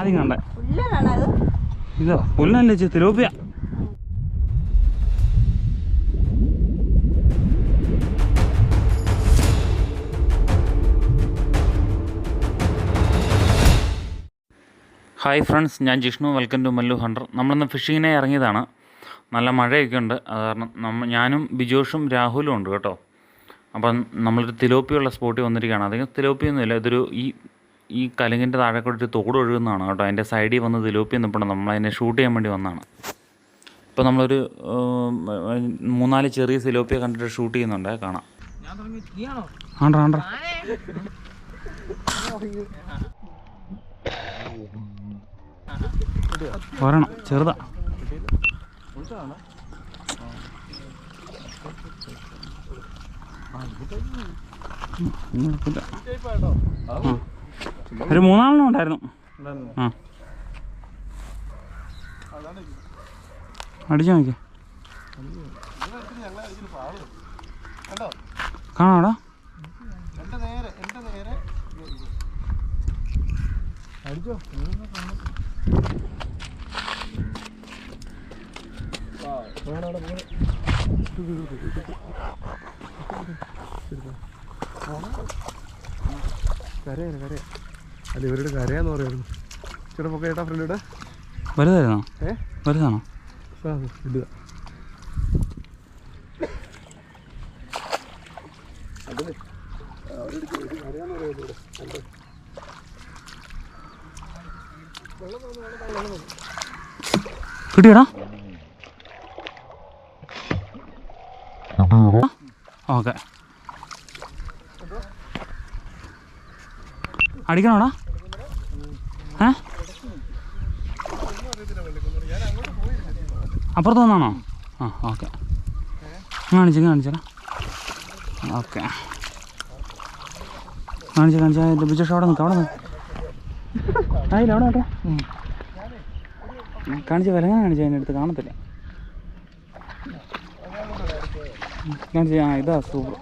ആദ്യം കണ്ടേ. ഇതോ പുല്ലല്ലേ ചേച്ചി തിലോപ്പിയ ഹായ് ഫ്രണ്ട്സ് ഞാൻ Jishnu. Welcome to Mallu hunter നമ്മളിന്ന് ഫിഷിങ്ങിനെ ഇറങ്ങിയതാണ്. നല്ല മഴയൊക്കെ ഉണ്ട്. അത് കാരണം നമ്മ ഞാനും ബിജോഷും രാഹുലും ഉണ്ട് കേട്ടോ. അപ്പം നമ്മളൊരു തിലോപ്പിയുള്ള സ്പോട്ടിൽ വന്നിരിക്കുകയാണ്. അധികം തിലോപ്പിയൊന്നുമില്ല ഇതൊരു ഈ ഈ കലുങ്ങിന്റെ താഴെ കൂടെ ഒരു തോട് ഒഴുകുന്നതാണ് കേട്ടോ. അതിന്റെ സൈഡിൽ വന്ന് തിലോപ്പി നമ്മൾ നമ്മളതിനെ ഷൂട്ട് ചെയ്യാൻ വേണ്ടി വന്നതാണ് ഇപ്പോൾ നമ്മളൊരു മൂന്നാൽ ചെറിയ സിലോപ്പിയെ കണ്ടിട്ട് ഷൂട്ട് ചെയ്യുന്നുണ്ട്. കാണാം. ആണ്ടാ ആണ്ടാ. വരണം ചെറുതാ. ആ. ഒരു മൂന്നാലെണ്ണം ഉണ്ടായിരുന്നു. ആ. അടിച്ചു നോക്കി കാണാടാ കരയാണ് കരയ അല്ല ഇവരുടെ കരയാന്ന് പറയുന്നു ചേട്ടാ പൊക്കെ ചേട്ടാ ഫ്രണ്ടിയുടെ വലുതായിരുന്നോ? ഏ? വലുതാണോ? ഇടുക. കിട്ടിയടാ. ഓക്കെ. അടിക്കണോടാ അപ്പുറത്ത് വന്നാണോ? ആ ഓക്കെ. കാണിച്ചു കാണിച്ചടാ. ഓക്കെ. കാണിച്ചു കാണിച്ചാ. എന്റെ ബിജേഷ് അവിടെ നിൽക്കാം അവിടെ നിൽക്കാം ആയില്ല അവിടെ നോട്ടെ കാണിച്ച വിലങ്ങ കാണിച്ചു അതിന്റെ അടുത്ത് കാണത്തില്ല. കാണിച്ചു ആ ഇതാ സൂപ്പർ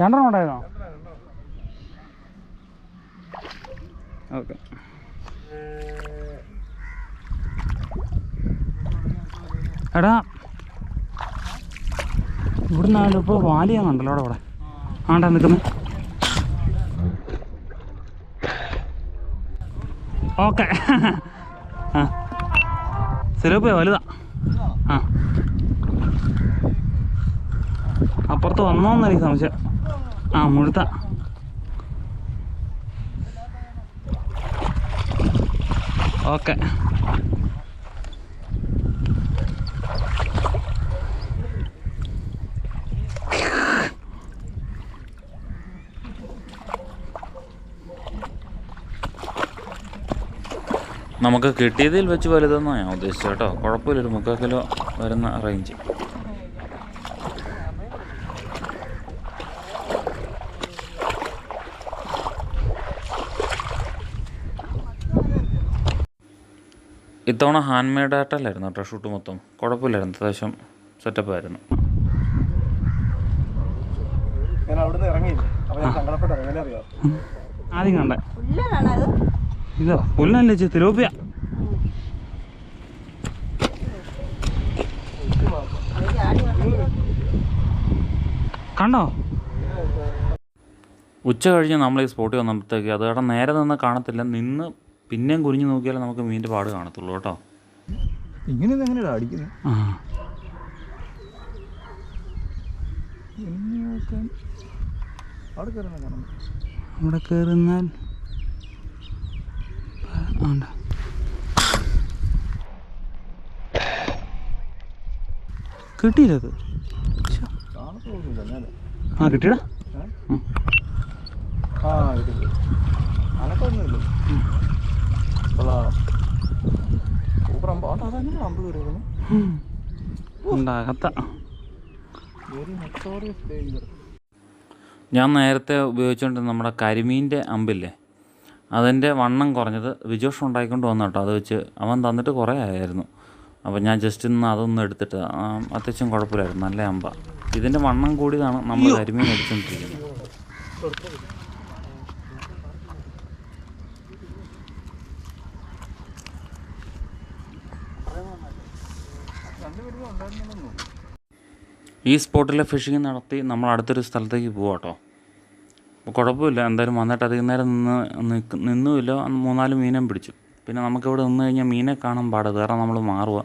രണ്ടെണ്ണം ഉണ്ടായിരുന്നോ? ഓക്കെ. എടാ ഇവിടുന്ന് ആണ്ട് ഇപ്പോൾ വാലിയാന്നുണ്ടല്ലോ അവിടെ. അവിടെ ആണ്ടാ നിൽക്കുന്നത് ഓക്കെ. ആ. സിലോപ്പിയ വലുതാ. ആ. അപ്പുറത്ത് വന്നോന്ന് എനിക്ക് സംശയം. ആ മുഴുത്ത. ഓക്കെ. നമുക്ക് കിട്ടിയതിൽ വെച്ച് വലുതെന്നാണ് ഞാൻ ഉദ്ദേശിച്ചത് കേട്ടോ. കുഴപ്പമില്ല ഒരു മുക്കാൽ കിലോ വരുന്ന റേഞ്ച് ഇത്തവണ ഹാൻഡ് മെയ്ഡ് ആയിട്ടല്ലായിരുന്നു കേട്ടോ ഷൂട്ട് മൊത്തം? കുഴപ്പമില്ലായിരുന്നു. അത്യാവശ്യം സെറ്റപ്പ് ആയിരുന്നു. ഞാൻ അവിടുന്ന് ഇറങ്ങിയില്ല? അപ്പോൾ ഞാൻ സങ്കടപ്പെട്ട് ഇറങ്ങാനേ അറിയാം? ആദ്യം കണ്ട. ഇതോ പുല്ലല്ലേ ചേച്ചി തിലോപ്പിയ. കണ്ടോ? ഉച്ച കഴിഞ്ഞ് നമ്മൾ ഈ സ്പോട്ടിൽ വന്നപ്പോഴത്തേക്ക് അത് കേട്ടാ നേരെ നിന്ന് കാണത്തില്ല. നിന്ന് പിന്നെയും കുനിഞ്ഞു നോക്കിയാലേ നമുക്ക് മീനിന്റെ പാട് കാണത്തുള്ളൂ കേട്ടോ. ഇങ്ങനെ എങ്ങനെയാ അടിക്കുന്നത് ആ. അവിടെ കയറുന്നാൽ ആണ്ട കിട്ടിയില്ലത് ആ കിട്ടിയടാ. ആ കിട്ടി. അനക്കൊന്നുമില്ല. ഞാൻ നേരത്തെ ഉപയോഗിച്ചുകൊണ്ടിരുന്ന നമ്മുടെ കരിമീന്റെ അമ്പില്ലേ? അതിന്റെ വണ്ണം കുറഞ്ഞത് വിജോഷ് ഉണ്ടായിക്കൊണ്ട് വന്നു കേട്ടോ. അത് വെച്ച് അവൻ തന്നിട്ട് കുറേ ആയിരുന്നു അപ്പോൾ ഞാൻ ജസ്റ്റ് ഇന്ന് അതൊന്നും എടുത്തിട്ട് അത്യാവശ്യം കുഴപ്പമില്ലായിരുന്നു. നല്ല അമ്പ. ഇതിന്റെ വണ്ണം കൂടിയതാണ് നമ്മൾ കരിമീൻ അടിച്ചുകൊണ്ടിരിക്കുന്നത് ഈ സ്പോട്ടിലെ ഫിഷിങ് നടത്തി നമ്മൾ അടുത്തൊരു സ്ഥലത്തേക്ക് പോവാം കേട്ടോ അപ്പോൾ കുഴപ്പമില്ല. എന്തായാലും വന്നിട്ട് അധികം നേരം നിന്ന് നിന്നുമില്ല. മൂന്നാൽ മീനും പിടിച്ചു. പിന്നെ നമുക്കിവിടെ നിന്ന് കഴിഞ്ഞാൽ മീനെ കാണാൻ പാടില്ല കാരണം നമ്മൾ മാറുക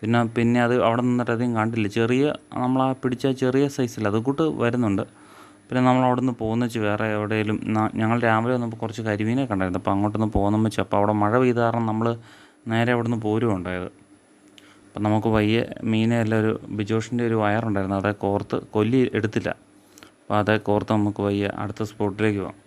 പിന്നെ പിന്നെ അത് അവിടെ നിന്നിട്ട് അധികം കണ്ടില്ല. ചെറിയ നമ്മൾ ആ പിടിച്ച ചെറിയ സൈസിൽ അത് കൂട്ട് വരുന്നുണ്ട്. പിന്നെ നമ്മൾ അവിടെ നിന്ന് പോകുന്ന വെച്ച് വേറെ എവിടെയെങ്കിലും ഞങ്ങൾ രാവിലെ വന്നപ്പോൾ കുറച്ച് കരിമീനെ കണ്ടായിരുന്നു. അപ്പോൾ അങ്ങോട്ടൊന്ന് പോകുന്ന വെച്ച്. അപ്പോൾ അവിടെ മഴ പെയ്ത കാരണം നമ്മൾ നേരെ അവിടെ നിന്ന് പോരുക ഉണ്ടായത്. അപ്പം നമുക്ക് വയ്യ മീനെ അല്ല ഒരു ബിജോഷിന്റെ ഒരു വയറുണ്ടായിരുന്നു. അതേ കോർത്ത് കൊല്ലി എടുത്തില്ല. അപ്പോൾ അതേ കോർത്ത് നമുക്ക് വയ്യ അടുത്ത സ്പോട്ടിലേക്ക് പോകാം.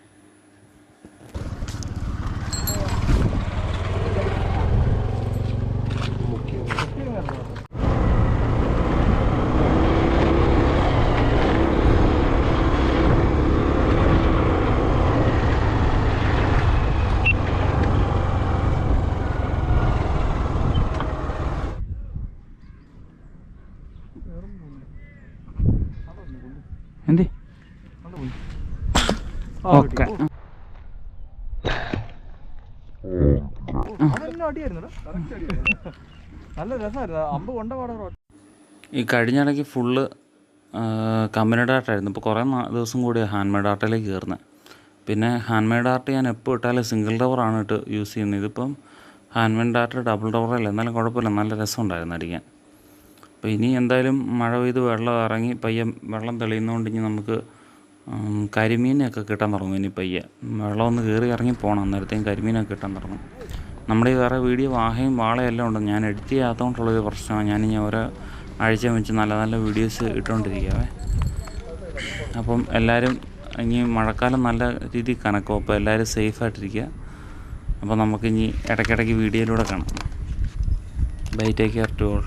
ഓക്കെ. നല്ല രസമായിരുന്നു. അമ്പ് കൊണ്ട പാടാ ഈ കഴിഞ്ഞിടയ്ക്ക് ഫുള്ള് കമ്പനിയുടെ ആർട്ടായിരുന്നു ഇപ്പോൾ കുറേ ദിവസം കൂടി ഹാൻഡ് മെയ്ഡ് ആർട്ടിലേക്ക് കയറുന്നത് പിന്നെ ഹാൻഡ് മെയ്ഡ് ആർട്ട് ഞാൻ എപ്പോൾ ഇട്ടാലും സിംഗിൾ ഡവറാണ് ഇട്ട് യൂസ് ചെയ്യുന്നത് ഇതിപ്പം ഹാൻഡ് മെയ്ഡ് ആർട്ട് ഡബിൾ ഡവറല്ല എന്നാലും കുഴപ്പമില്ല. നല്ല രസം ഉണ്ടായിരുന്നു അടിക്കാൻ. അപ്പോൾ ഇനി എന്തായാലും മഴ പെയ്ത് വെള്ളം ഇറങ്ങി പയ്യെ വെള്ളം തെളിയുന്നതുകൊണ്ട് ഇനി നമുക്ക് കരിമീനൊക്കെ കിട്ടാൻ തുടങ്ങും ഇനി പയ്യെ. വെള്ളം ഒന്ന് കയറി ഇറങ്ങി പോകണം അന്നേരത്തേക്കും കരിമീനൊക്കെ കിട്ടാൻ തുടങ്ങും. നമ്മുടെ ഈ വേറെ വീഡിയോ വാഹയും വാളയും എല്ലാം ഉണ്ട്. ഞാൻ എഡിറ്റ് ചെയ്യാത്തതുകൊണ്ടുള്ളൊരു പ്രശ്നമാണ്. ഞാൻ ഇനി ഓരോ ആഴ്ച വെച്ച് നല്ല നല്ല വീഡിയോസ് ഇട്ടുകൊണ്ടിരിക്കുകയാവേ അപ്പം എല്ലാവരും ഇനി മഴക്കാലം നല്ല രീതിയിൽ കണക്കും. അപ്പോൾ എല്ലാവരും സേഫായിട്ടിരിക്കുക അപ്പോൾ നമുക്കിനി ഇടയ്ക്കിടയ്ക്ക് വീഡിയോയിലൂടെ കാണാം. Bye take care to all